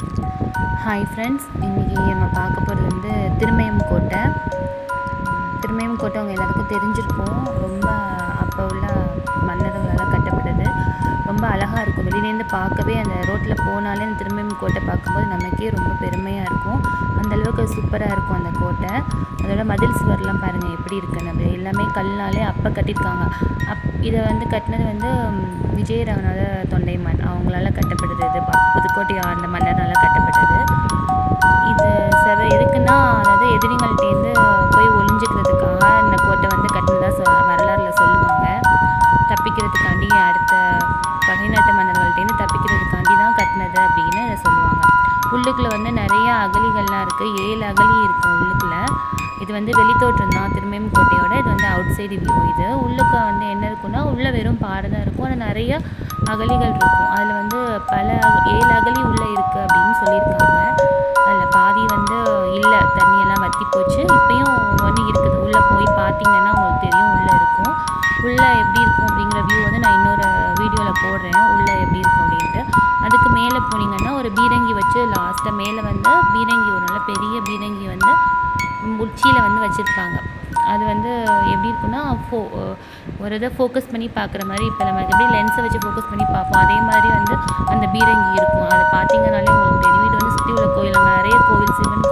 Hi friends இன்றைக்கி நம்ம பார்க்க போகிறது வந்து திருமயம் கோட்டை திருமயம் கோட்டை அவங்க எல்லாருக்கும் தெரிஞ்சிருக்கும். ரொம்ப அப்போ உள்ள மன்னர்களால் கட்டப்பட்டது. ரொம்ப அழகாக இருக்கும். வெளியிலேருந்து பார்க்கவே அந்த ரோட்டில் போனாலே அந்த திருமயம் கோட்டை பார்க்கும்போது நமக்கே ரொம்ப பெருமையாக இருக்கும். அந்த அளவுக்கு சூப்பராக இருக்கும் அந்த கோட்டை. அதோட மதில் சுவர்லாம் பாருங்கள் எப்படி இருக்குன்னு. அப்படி எல்லாமே கல்னாலே அப்போ கட்டியிருக்காங்க. அப் இதை வந்து கட்டினது வந்து ம், தொண்டைமான். அவங்களால கட்டப்பட்டது எதிரிகள்கிட்டேருந்து போய் ஒளிஞ்சிக்கிறதுக்காக இந்த கோட்டை வந்து கட்டினதாக சொ வரலாறுல சொல்லுவாங்க. தப்பிக்கிறதுக்காண்டி அடுத்த பகைநாட்டு மன்னர்கள்ட்டேருந்து தப்பிக்கிறதுக்காண்டி தான் கட்டினது அப்படின்னு சொல்லுவாங்க. உள்ளுக்குள்ளே வந்து நிறைய அகழிகள்லாம் இருக்குது ஏழு அகலி இருக்கும் உள்ளுக்குள்ளே. இது வந்து வெளித்தோற்றம் தான். திருமயம் கோட்டையோட இது வந்து அவுட் சைடு வியூ இது உள்ளுக்கு வந்து என்ன இருக்குன்னா உள்ளே வெறும் பாறை தான் இருக்கும். ஆனால் நிறைய அகழிகள் இருக்கும். அதில் வந்து பல ஏழு அகலி உள்ளே இருக்குது அப்படின்னு சொல்லியிருக்காங்க. மாற்றி போச்சு. இப்போயும் வந்து இருக்குது. உள்ளே போய் பார்த்தீங்கன்னா உங்களுக்கு தெரியும். உள்ளே இருக்கும். உள்ளே எப்படி இருக்கும் அப்படிங்கிற வியூ வந்து நான் இன்னொரு வீடியோவில் போடுறேன். உள்ளே எப்படி இருக்கும் அப்படின்ட்டு. அதுக்கு மேலே போனீங்கன்னா ஒரு பீரங்கி வச்சு லாஸ்ட்டாக மேலே வந்து பீரங்கி ஒரு நல்ல பெரிய பீரங்கி வந்து உச்சியில் வந்து வச்சுருப்பாங்க அது வந்து எப்படி இருக்குன்னா ஃபோ ஒரு இதை ஃபோக்கஸ் பண்ணி பார்க்குற மாதிரி இப்போ நம்ம எப்படி லென்ஸை வச்சு ஃபோக்கஸ் பண்ணி பார்ப்போம். அதே மாதிரி வந்து அந்த பீரங்கி இருக்கும். அதை பார்த்தீங்கன்னாலே உங்களுக்கு தெரியும். இது வந்து சுற்றி உள்ள கோயில் நிறைய கோவில் சிவன்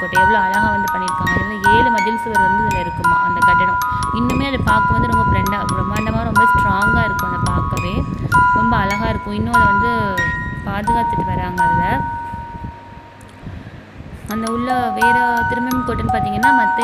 கோட்டை எவ்வளோ அழகாக வந்து பண்ணியிருக்காங்க. அதில் ஏழு மதில் சுவர் வந்து இதில் இருக்குமா அந்த கட்டடம்? இன்னுமே அதை பார்க்க வந்து ரொம்ப பிரண்டா பிரம்மாண்டமாக ரொம்ப ஸ்ட்ராங்காக இருக்கும் அதை பார்க்கவே. ரொம்ப அழகாக இருக்கும். இன்னும் அதை வந்து பாதுகாத்துட்டு வராங்க அதில். அந்த உள்ள வேற திருமணம் கோட்டைன்னு பார்த்தீங்கன்னா மற்ற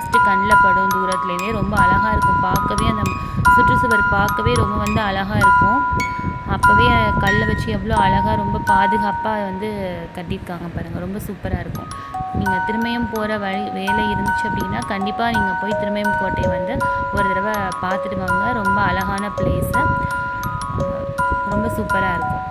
ஃபஸ்ட்டு கண்ணில் படும் தூரத்துலேருந்தே ரொம்ப அழகாக இருக்கும். பார்க்கவே அந்த சுற்றுச்சுவர் பார்க்கவே ரொம்ப வந்து அழகாக இருக்கும். அப்போவே கல்லை வச்சு எவ்வளோ அழகாக ரொம்ப பாதுகாப்பாக வந்து கட்டியிருக்காங்க பாருங்கள் ரொம்ப சூப்பராக இருக்கும். நீங்கள் திருமயம் போகிற வழி வேலை இருந்துச்சு அப்படின்னா கண்டிப்பாக நீங்கள் போய் திருமயம் கோட்டையை வந்து ஒரு தடவை பார்த்துட்டு வாங்க. ரொம்ப அழகான பிளேஸு ரொம்ப சூப்பராக இருக்கும்.